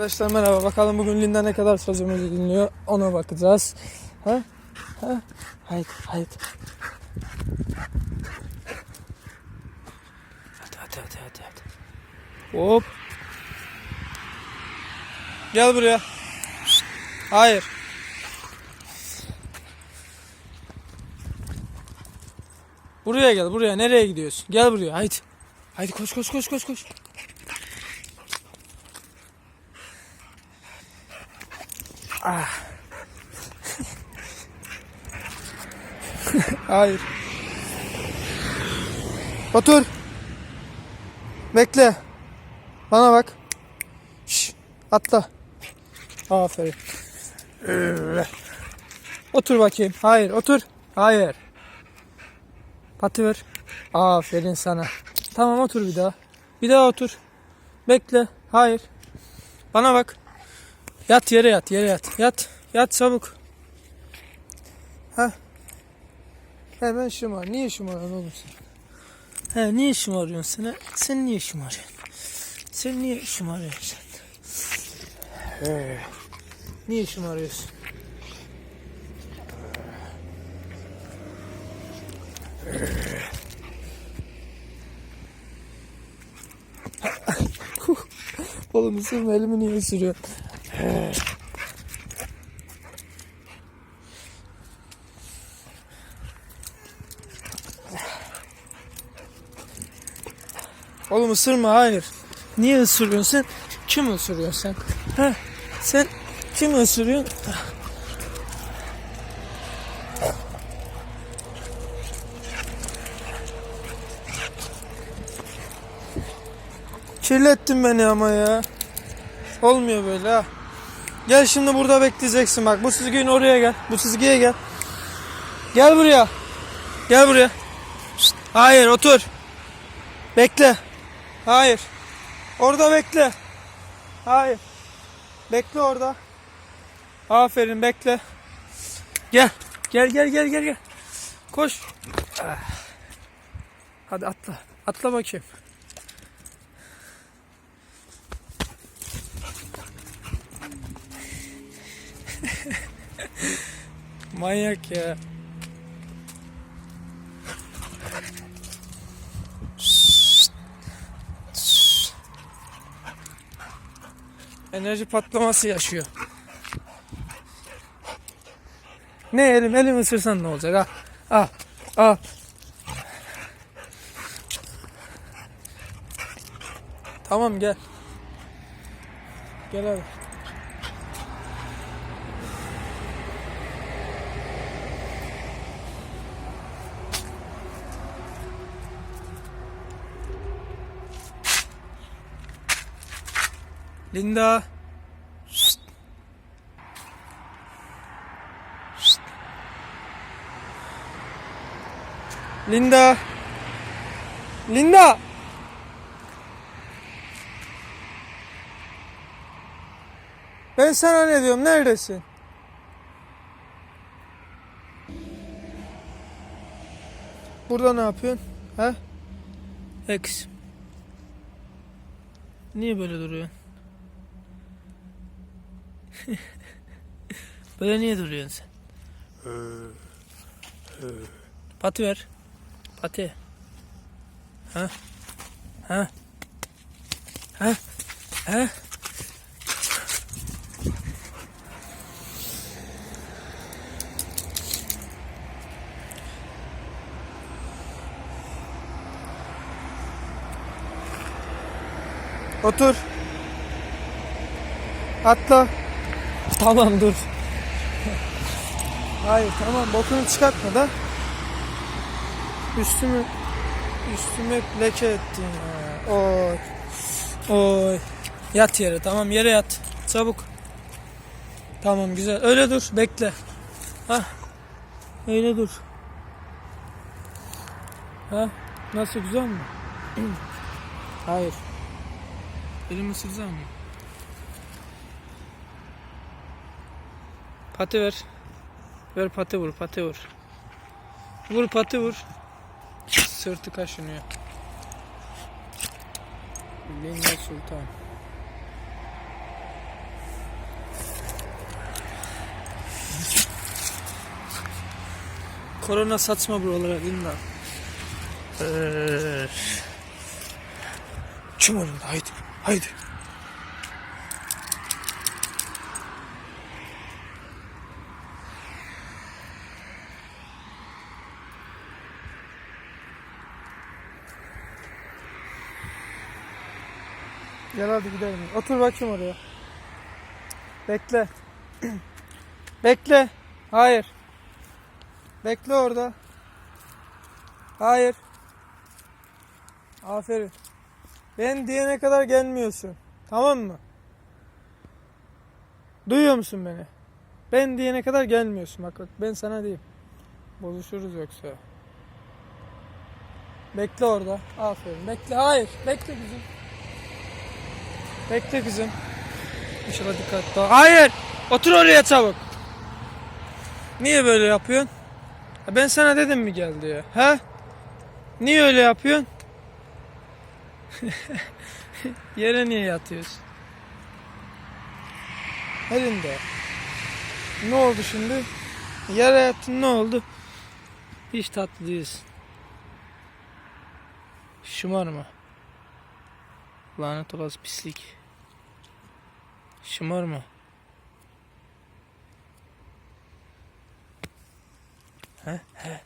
Arkadaşlar merhaba. Bakalım bugün Linda ne kadar sözümüzü dinliyor. Ona bakacağız. Ha? Ha? Haydi, haydi. Hadi, hadi, hadi, hadi, hadi. Hop. Gel buraya. Hayır. Buraya gel, buraya. Nereye gidiyorsun? Gel buraya, haydi. Haydi koş, koş, koş, koş, koş. Hayır. Otur. Bekle. Bana bak. Şş, atla. Aferin. Öyle. Otur bakayım. Hayır, otur. Hayır. Patı ver. Aferin sana. Tamam otur bir daha. Bir daha otur. Bekle. Hayır. Bana bak. Yat yere yat, yere yat. Yat. Yat çabuk. Ha. Hemen şımar. Niye şımarıyorsun oğlum sen? He niye şımarıyorsun sen? he? Sen niye şımarıyorsun? Sen niye şımarıyorsun sen? He. Niye şımarıyorsun? Oğlum ısırma elimi niye ısırıyorsun? Oğlum ısırma hayır. Niye ısırıyorsun sen? Kim ısırıyor sen? Ha? Sen kim ısırıyorsun? Kirlettin beni ama ya. Olmuyor böyle ha. Gel şimdi burada bekleyeceksin bak. Bu çizginin oraya gel. Bu çizgiye gel. Gel buraya. Gel buraya. Hayır otur. Bekle. Hayır. Orada bekle. Hayır. Bekle orada. Aferin bekle. Gel. Gel gel gel gel gel. Koş. Hadi atla. Atla bakayım. Manyak ya. Enerji patlaması yaşıyor. Ne elim elim ısırsan ne olacak ha? Al. Al. Tamam gel. Gel hadi. Linda. Şşt. Şşt. Linda. Linda. Ben sana ne diyorum? Neredesin? Burada ne yapıyorsun? Ha? X. Niye böyle duruyorsun? Böyle niye duruyorsun sen? Pati ver. Pati. Ha? Ha? Ha? Ha? Otur. Atla. Tamam dur. Hayır tamam bokunu çıkartma da. Üstümü üstümü leke ettin ya. Oy. Oy. Yat yere tamam yere yat. Çabuk. Tamam güzel. Öyle dur bekle. Ha. Öyle dur. Ha. Nasıl güzel mi? Hayır. Elimi ısıracağım mı? Pati ver. Ver pati vur, pati vur. Vur pati vur. Sırtı kaşınıyor. Lenya Sultan. Korona saçma buralara inler. Çumalın haydi haydi. Gel hadi gidelim. Otur bakayım oraya. Bekle. Bekle. Hayır. Bekle orada. Hayır. Aferin. Ben diyene kadar gelmiyorsun. Tamam mı? Duyuyor musun beni? Ben diyene kadar gelmiyorsun. Bak bak ben sana diyeyim. Bozuşuruz yoksa. Bekle orada. Aferin. Bekle. Hayır. Bekle kızım. Bekle kızım. İnşallah dikkatli ol. Hayır. Otur oraya çabuk. Niye böyle yapıyorsun? Ben sana dedim mi gel diye. Ha? Niye öyle yapıyorsun? Yere niye yatıyorsun? Elinde. Ne oldu şimdi? Yere yattın ne oldu? Hiç tatlı değilsin. Şımarma. Lanet olası pislik. Şımarma. He? He.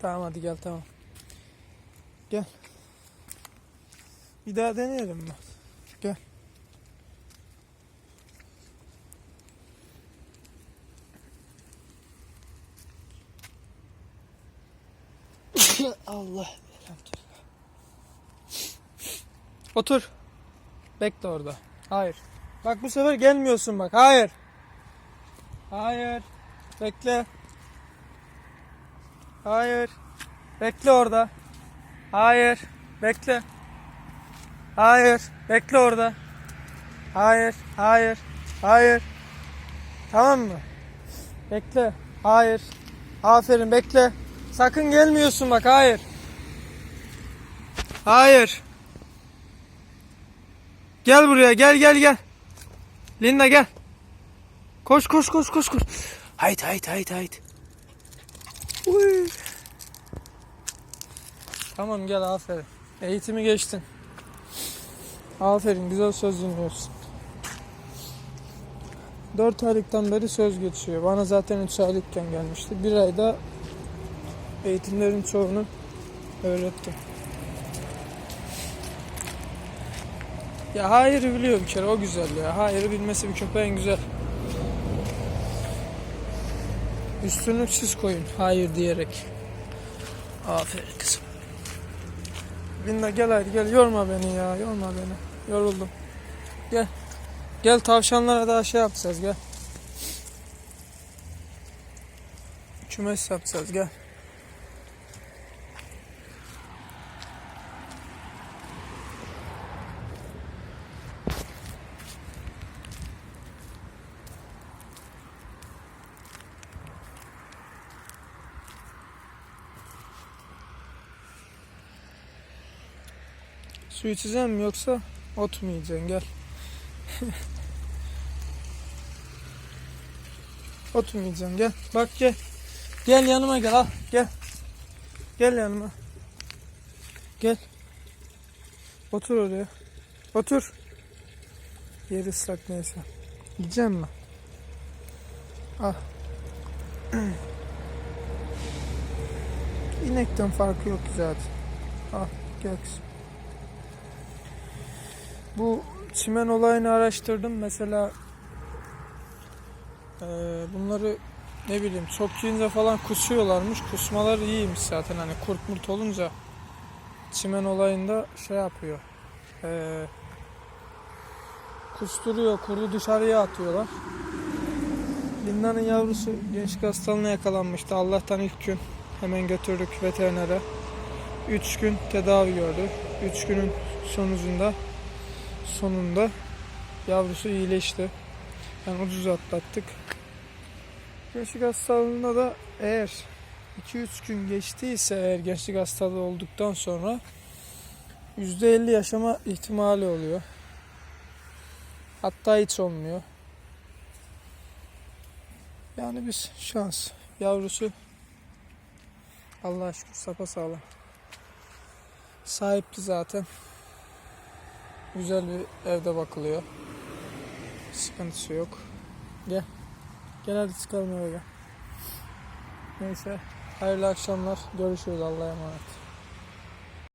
Tamam hadi gel tamam. Gel. Bir daha deneyelim mi? Gel. Allah. Elhamdülillah. Otur. Bekle orada. Hayır. Bak bu sefer gelmiyorsun bak. Hayır. Hayır. Bekle. Hayır. Bekle orada. Hayır. Bekle. Hayır. Bekle orada. Hayır. Hayır. Hayır. Tamam mı? Bekle. Hayır. Aferin bekle. Sakın gelmiyorsun bak. Hayır. Hayır. Gel buraya. Gel gel gel. Linda gel. Koş koş koş koş koş. Haydi haydi haydi haydi. Uy. Tamam gel aferin. Eğitimi geçtin. Aferin güzel söz dinliyorsun. 4 aylıktan beri söz geçiyor. Bana zaten 3 aylıkken gelmişti. Bir ayda eğitimlerin çoğunu öğrettim. Ya hayırı biliyor bir kere o güzel ya. Hayırı bilmesi bir köpeğin güzel. Üstünlük siz koyun hayır diyerek. Aferin kızım. Linda gel hadi gel yorma beni ya yorma beni. Yoruldum. Gel. Gel tavşanlara daha şey yapacağız gel. Kümes yapacağız gel. Su içeceğim mi yoksa ot mu yiyeceksin gel. ot mu yiyeceksin gel. Bak gel. Gel yanıma gel al gel. Gel yanıma. Gel. Otur oraya. Otur. Yeri ıslak neyse. Yiyeceksin mi? Al. İnekten farkı yok zaten. Al gel kızım. Bu çimen olayını araştırdım. Mesela eee, bunları ne bileyim çok yiyince falan kusuyorlarmış. Kusmalar iyiymiş zaten hani kurt murt olunca çimen olayında şey yapıyor. Eee kusturuyor, kurdu dışarıya atıyorlar. Linda'nın yavrusu gençlik hastalığına yakalanmıştı. Allah'tan ilk gün hemen götürdük veterinere. 3 gün tedavi gördü. 3 günün sonucunda sonunda yavrusu iyileşti. Yani ucuz atlattık. Gençlik hastalığında da eğer 2-3 gün geçtiyse eğer gençlik hastalığı olduktan sonra %50 yaşama ihtimali oluyor. Hatta hiç olmuyor. Yani biz şans. Yavrusu Allah'a şükür sapasağlam. Sahipti zaten. Güzel bir evde bakılıyor. Sıkıntısı yok. Gel. Gel hadi çıkalım eve. Neyse. Hayırlı akşamlar. Görüşürüz. Allah'a emanet.